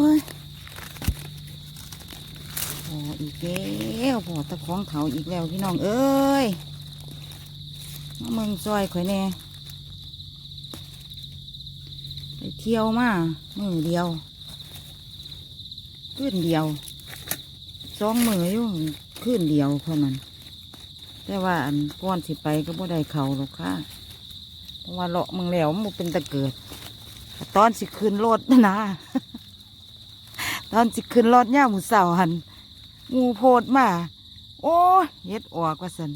อ้ยพออีกแล้วพอตะของเขาอีกแล้วพี่น้องเอ้ยมาเมืองซอยข่อยแน่ไปเที่ยวมามือเดียวขึ้นเดียวสองมืออยู่ขึ้นเดียวเท่านั้นแต่ว่าอันก้อนสิไปก็บ่ได้เข่าหรอกค่ะเพราะว่าเลาะเมึงแล้วมันเป็นตะเกิด ตอนสิขึ้นรถนะนะ ตอนสิขึ้นรถย่าหมูเสาหันงูโพดมา โอ้เฮ็ดออกว่าสัน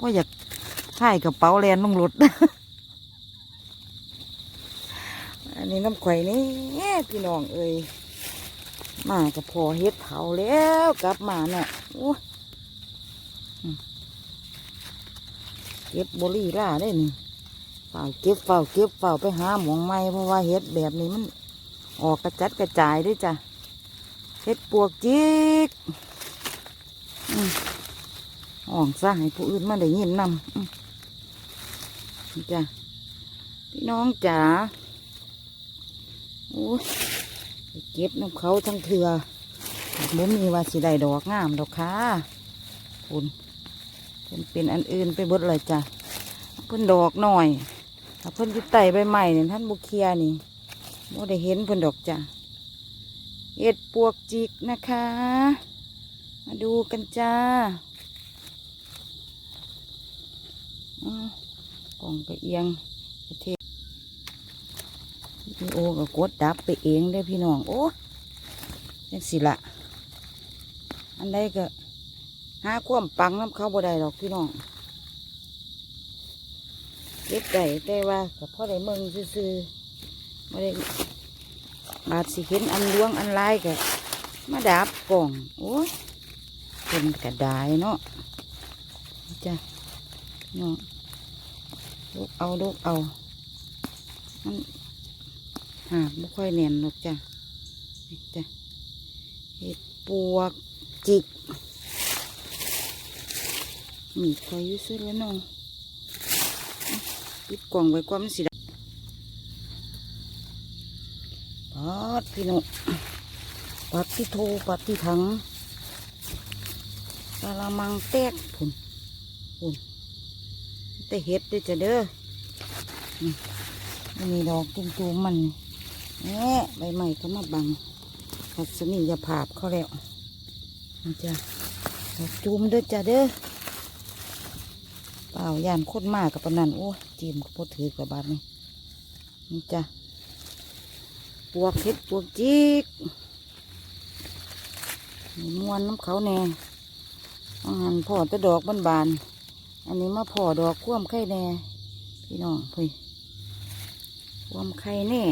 ว่าอยากถ่ายกระเป๋าแลนลงรถอันนี้น้ำไข่นี่พี่น้องเอ้ยมากับพอเฮ็ดเผาแล้วกลับมาเนาะโอ้เก็บบรีล่าได้นี่เฝ้าเก็บเฝ้าเก็บเฝ้าไปหาหมองไม้เพราะว่าเห็ดแบบนี้มันออกกระจัดกระจายด้วยจ้ะ เห็ดปวกจิกอ่องซะให้ผู้อื่นมาได้ยินนำอืมนี่จ้ะพี่น้องจ๋าโอ้ยเก็บน้ำเขาทั้งเถื่อบ่มีว่าสิได้ดอกงามดอกค่ะคุณเป็นเป็นอันอื่นไปบดเลยจ้ะเพิ่นดอกหน่อยถ้าเพิ่นยู่ไต่ใบใหม่เนี่ยท่านบุเคียนี่โมได้เห็นเพิ่นดอกจ้ะ เห็ดปวกจิกนะคะ มาดูกันจ้ากล่องก็เอียงประเทศพี่โอก็กดดับไปเองเด้พี่น้อง โอ้ยังสิละอันใดก็หาความปังน้ำเขาบ่ได้หรอกพี่น้องเก็บได้แต่ว่าก็พอได้เมืองซื่อๆไม่ได้ บาดสิเห็นอันล้วงอันลายก็มาดับกล่องโอ้ยเป็นกระดายเนาะจ้ะเนาะลูกเอาลูกเอามันหาไม่ค่อยแน่นหรอกจ้ะจ้ะเห็ดปวกจิกมีใครอยู่ซื้อแล้วน้องปิดกล่องไว้ความนสิไดพี่น้องปัดที่โทปัดที่ถังกะละมังแตกพุ่นพุ่นแต่เห็ดด้วยจะเด้อมันมีดอกตุ้มๆมันแหน่ใบใหม่ก็มาบังทัศนียภาพเขาแล้วนี่จ้ะดอกจูมเด้อจ้ะเด้อเปล่ายานโคตรมากกับปนนันโอ้จีมก็พอถือกับบาทนี่นี่จ้ะ ปวกเห็ดปวกจิกมวนน้ำเขาแน่อาหารพ่อแตะดอกบานๆอันนี้มาพ่อดอกคว่ำไข่แน่พี่น้องเพื่คว่ำไข่แน่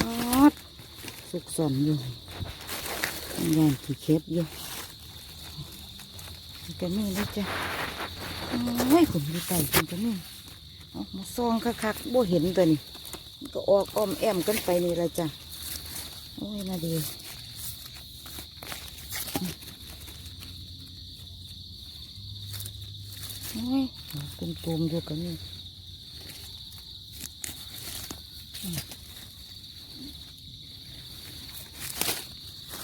ออดสุกสนอยู่ยานขี้เข็บอยู่นี่ก็นี่เลยจ้ะโอ้ยผมอยู่ใต้ผมจะนี่มาซองคักๆบ่เห็นตัวนี่มัน ก็ออกอ้อมแอมกันไปนี่ละจ้ะ โอ้ย น่าดี โอ้ยตุ่มๆอยู่กันนี่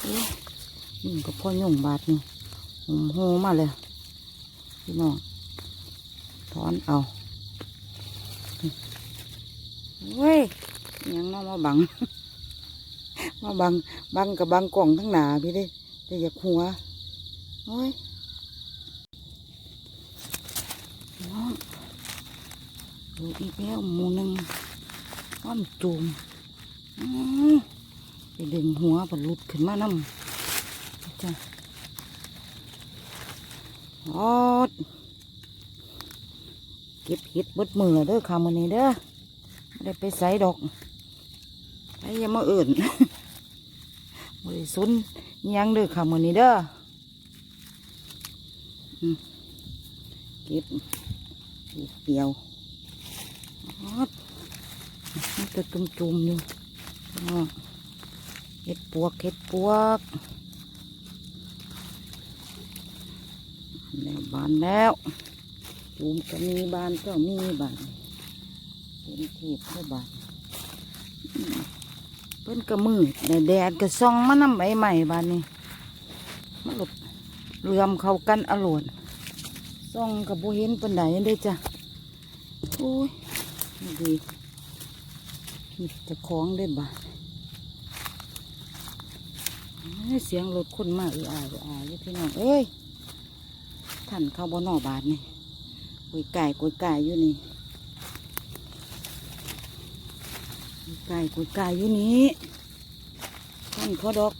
อ๊ะนี่ก็พ่อย่งบาทนี่หมโหมาเลย พี่น้องถอนเอา เว้ยยังน้องมาบัง มาบัง บังกับบังกล่องทั้งหนาพี่ด้แต่อยากหัวโอ้ยน้องดูอีกแล้วหมูหนึ่งอ้อมจูมอื้อไปดึงหัวปลุดขึ้นมาน้ำจ้ะออดเก็บเห็ดบดมือเด้อค่ะมื้อนี้เด้อ ได้ไปใส่ดอกไปอยังมาอื่นบริสุนอิหยังด้อค่ะมือนี้เด้อเก็บลูกเดียวออดมันจะจุ่มๆอยู่เห็ดปวกเห็ดปวกแล้วบานแล้วจูมก็มีบานก็มีบาน เป็นทีบก็บานเพิ่นก็มืดแดดก็ส่องมานำใบใหม่บานนี้มันหลบเหลื่อมเขากันอรวดส่องกับบ่เห็นปานใดเด้จ้ะโอ้ยดีนี่เจะคล้องได้บาดเอ้ยเสียงรถคนมาเอออาเอออาอยู่พี่น้องเอ้ยท่านเข้าบ่นอบาทนี่กุยไก่กุยไก่อยู่นี่กุย ไก่กุยไก่อยู่นี่ท่านเขาดอก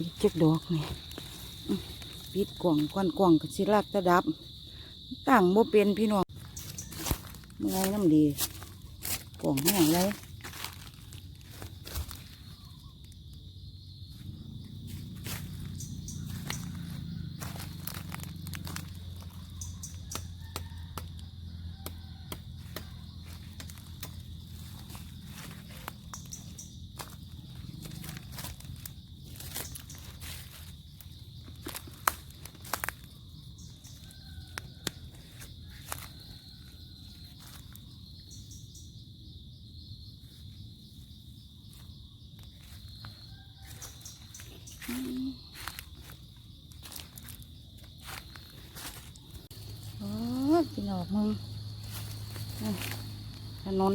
อีกจักดอกนี่ ปิดกล่องควันกล่องกับชิลักตะดับตั้งโมเป็นพี่น้องเมื่อยน้ำดีกล่องแห้งเลย โอ้ ยพี่น้องมึงถนน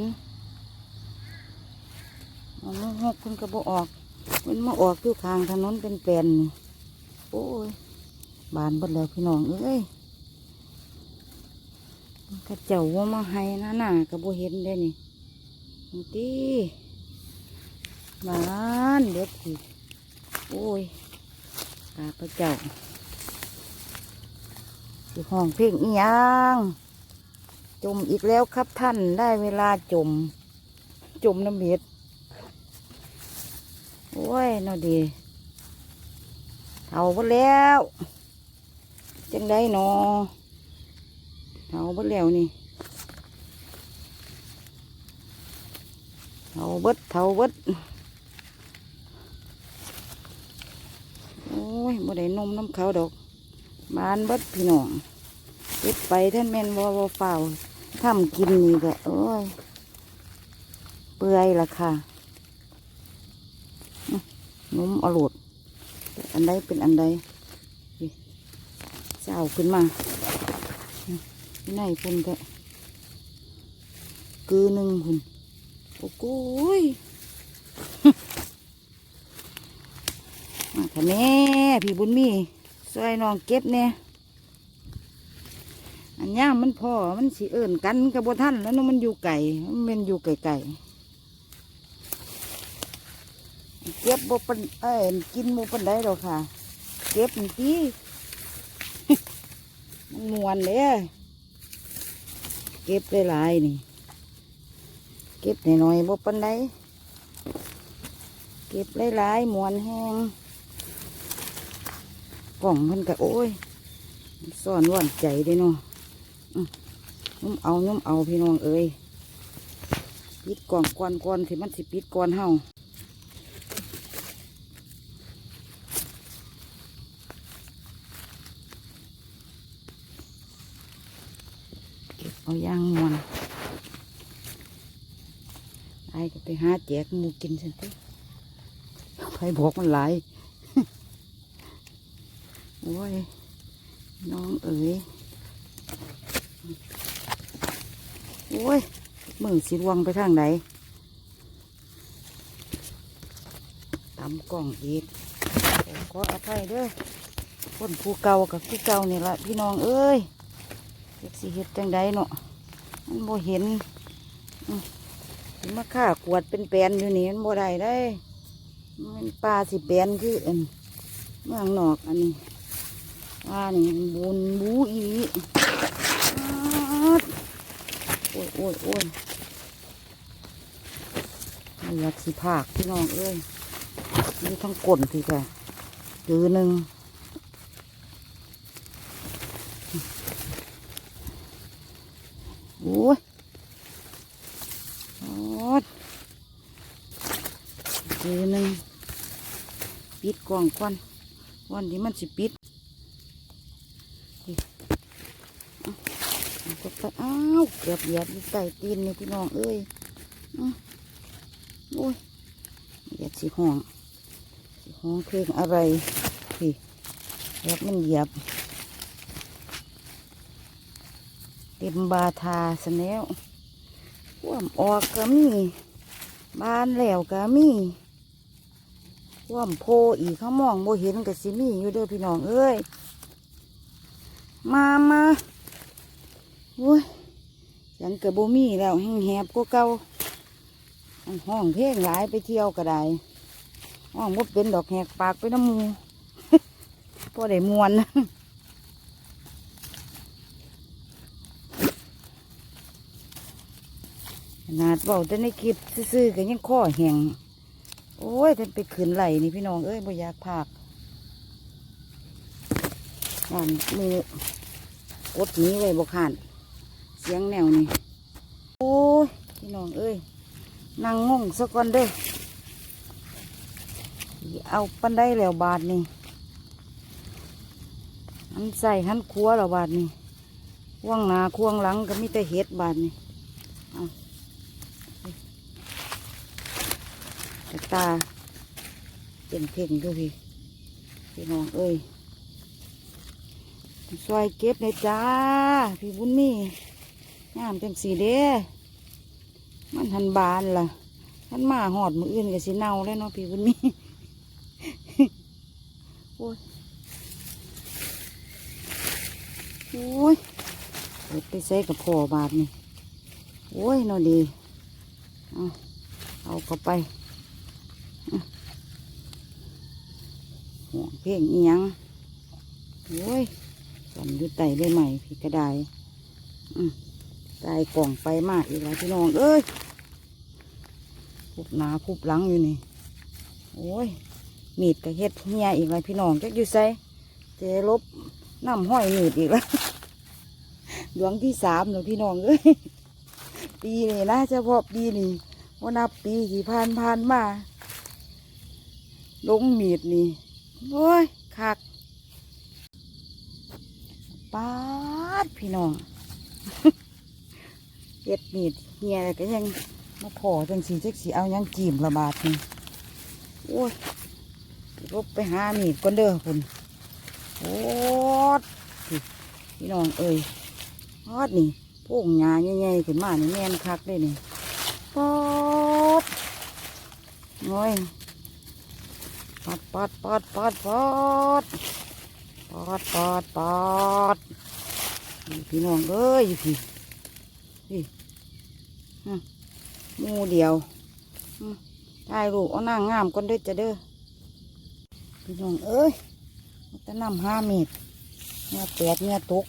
มันหกคุณกระโบออก มันมาออกอยู่ข้างถนนเป็นแปลนนี่โอ้ย บานบดแล้วพี่น้องเอ้ยกระเจ้าว่ามาให้นะน่ะกระโบเห็นได้นี่นี่ตีบานเด็ดสิโอ้ยตาพระเจ้าอยู่ห้องเพลงอีหยัง จมอีกแล้วครับท่านได้เวลาจม จมน้ำเบ็ดโอ้ยน่าดีเท่าหมดแล้ว จังได้นอเท่าเบิดแล้วนี่เทาเบิดเทาเบิดโอ้ยบ่ได้นมน้ำเขาดอกบานเบิดพี่น้องเก็บไปท่านแม่นบ่บ่เฝ้า ทำกินนี่ก็โอ้ย เปื่อยละค่ะอื้มอร่อยอันใดเป็นอันใดเจ้าขึ้นมาไหนพุ่นก็คือหนึ่งพุ่นโอ้โหยมาค่ะแม่พี่บุญมีซอยน้องเก็บเนี่ย ย่ามันพอมันสิเอิ่นกันกับบท่านแล้วนมันอยู่ไก่มันอยู่ไก่ไก่เก็บบ่เป็นเอ้ยกินบ่เป็นได้หรอกค่ะ เก็บนี่ตีมันมวนเลยเก็บได้หลายนี่ เก็บหน่อยๆบ่ปันได้เก็บได้หลายมวนแห้งกล่องมันก็โอ้ยซ่อนว่านใจเด้เนาะอื้อ นุ่มเอานุ่มเอาพี่น้องเอ้ยปิดก่องก่อนก่อนที่มันสิปิดก่อนเฮาเก็บเอาย่างมวนไอ้ก็ไปหาแจกมูกินสิติใครบอกมันหลาย โอ้ย น้องเอ๋ย โอ้ยมือสิรวงไปทางไหนตำกล่องอีกขออภัยเด้อคนผู้เก่ากับผู้เก่านี่ละพี่น้องเอ้ยเจ็กสิเฮ็ดจังใดเนาะมันบ่เห็นมาฆ่ากวดเป็นแปลนอยู่นี่มันบ่ได้ได้มันปลาสิแปลนคืออันเมืองนอกอันนี้ปลานี่บุญบูอี อยากสีผากพี่น้องเอ้ยนี่ทั้งกลนทีแกะยือหนึ่งโอ้ยโอดยยือหนึ่งปิดกล่องควันวันนี้มันสิปิดก็ไปอ้าวเกือบเหยียบอยู่ต้ตีนนี่พี่น้องเอ้ย โอ้ยเหยียบสิห้องสิห้องเพลงอะไรพี่เหยียบมันเหยียบ เต็มบาทาสแนวว่ามออกก็มีบานแล้วก็มีว่ามโพอีกเขามองโบเห็นกับสิมีอยู่เด้อพี่น้องเอ้ยมามาโอ้ยฉันกับโบมีแล้วแห้งแหบก็เก่า ห้องเพลงหลายไปเที่ยวก็ได้ห้องบ่เป็นดอกแหกปากไปน้ำมูพอได้มวนขนาดเบาแต่ในคลิปซื่อๆก็ยังข้อแหงโอ้ยท่านไปขืนไหลนี่พี่น้องเอ้ยบ่อยากพากอ่านมือกดนี้ไว้บ่ขานเสียงแนวนี่โอ้ยพี่น้องเอ้ย นั่งงงสักก่อนเด้อเอาปันได้แล้วบาทนี่หันใส่หันคัวแล้วบาทนี่ควงหนาควงหลังก็มีแต่เห็ดบาทนี่ตตาเป็นเพ่งด้วยพี่พี่น้องเอ้ยซอยเก็บเลยจ้า พี่บุญมีงามจังสีเด้ มันหันบานล่ะท่นมาหอดมืออื่นกับสีเน่าแล้วเนาะพี่บุญมีโอ้ยโอ้ยไปใส่กับพ่อบาทนี่โอ้ยเนอดี เอาเอาเข้าไปห่วงเพลงเอียงโอ้ยสันอยู่ไตได้ใหม่พี่กระไดอืม ตายกล่องไปมากอีกแล้วพี่น้องเอ้ยพุบหนาพุบหลังอยู่นี่ โอ้ย มีดกับเฮ็ดเฮียอีกแล้วพี่น้องจักอยู่ใส่เจลบน้ำห้อยมีดอีกแล้วดวงที่สามเลยพี่น้องเอ้ยปีนี้นะเฉพาะปีนี้ว่านับปีกี่ผ่านผ่านมาลงมีดนี่โอ้ยคักป้าดพี่น้อง เฮ็ดมีดเฮียก็ยังมาพอจังสีจักสีเอายังจีมระบาดนี่โอ้ยลบไปหามีดก่อนเด้อคุณโอ้ดพี่น้องเอ้ยพอดนี่พวกหญ้าใหญ่ๆขึ้นมานี่แม่นคักเลยนี่ปอดโอ้ยปัดปัดปัดปัดปัดปัดปัดปัดพี่น้องเอ้ยพี่ นี่มูเดียวถ่ายรูปเอานางงามก่อนด้อจะเด้อพี่น้องเอ้ยจะนำห้าเมตรเนี่ยแปดเนี่ยตก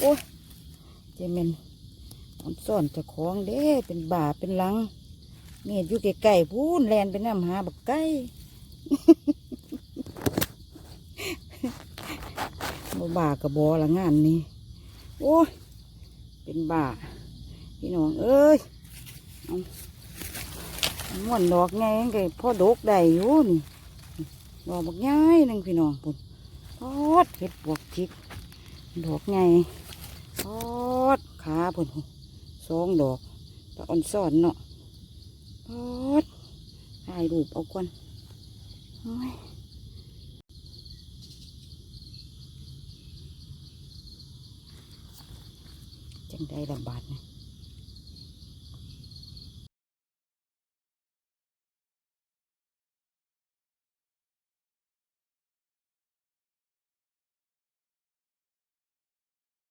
โอ้ยเจเมนมันซ่อนจะของเด้เป็นบ่าเป็นหลัง เมียอยู่ไกลๆพูนแลนไปน้ำหาบักไก่บ่บ่ากับบอละงานนี้ โอ้ย เป็นบ่าพี่น้องเอ้ยม่วนดอกไงไงพ่อดกได้อยู่นี่ดอกบักง่ายหนึงพี่น้องปุ่นทอดเห็ดบวกจิกดอกไงทอดขาปุ่นสองดอกตะอ่อนซ่อนเนาะโอ๊ดถ่ายรูปเอาก่อนโอ้ย จังได้ระบาดนะ